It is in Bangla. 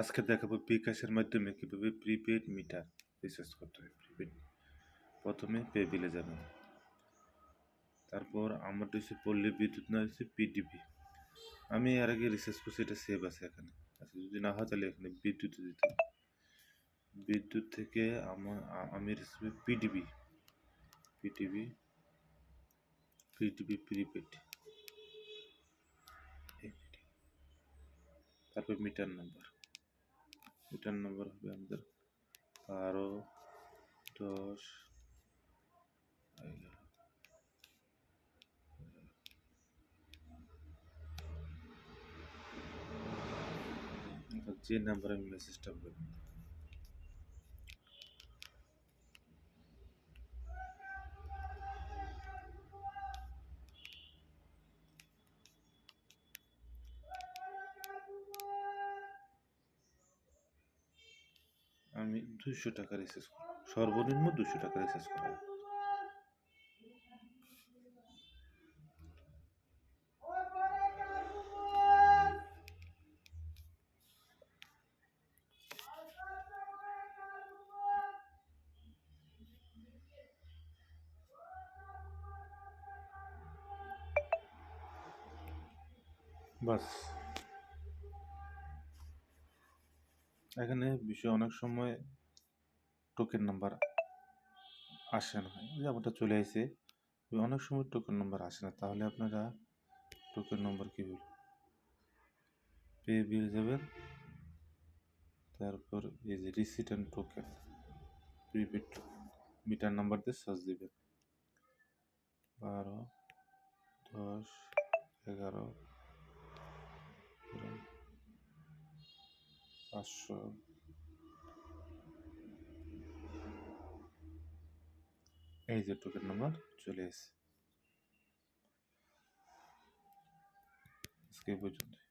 আজকে দেখাবো বিকাশের মাধ্যমে কীভাবে প্রিপেড মিটার রিচার্জ করতে হয় প্রিপেড প্রথমে পে বিলে যাবেন। তারপর আমার হচ্ছে পল্লী বিদ্যুৎ না হচ্ছে পিডিবি আমি এর আগে রিসার্চ করছি, এটা সেভ আছে এখানে। আচ্ছা যদি না হয় তাহলে এখানে বিদ্যুৎ দিতে। বিদ্যুৎ থেকে আমার আমি receive PDB PDB PDB prepaid তারপর মিটার নাম্বার মিটার নাম্বার হবে আমাদের বারো দশ এগারো অর্থাৎ যে নাম্বারে আমি মেসেজটা করব আমি দুশো টাকা রিচার্জ সর্বনিম্ন দুশো টাকা রিচার্জ করব বাস। এখানে বিষয় অনেক সময় টোকেন নাম্বার আসে না। এই যে আমারটা চলে আসে অনেক সময় টোকেন নাম্বার আসে না। তাহলে আপনারা টোকেন নাম্বার কী বিল পে বিল যাবেন তারপর এই যে receipt and token prepaid meter number দিয়ে সার্চ দিবেন। বারো, দশ, এগারো পাঁচশো এই যে টোকেন নাম্বার চলে এসে আজকে পর্যন্ত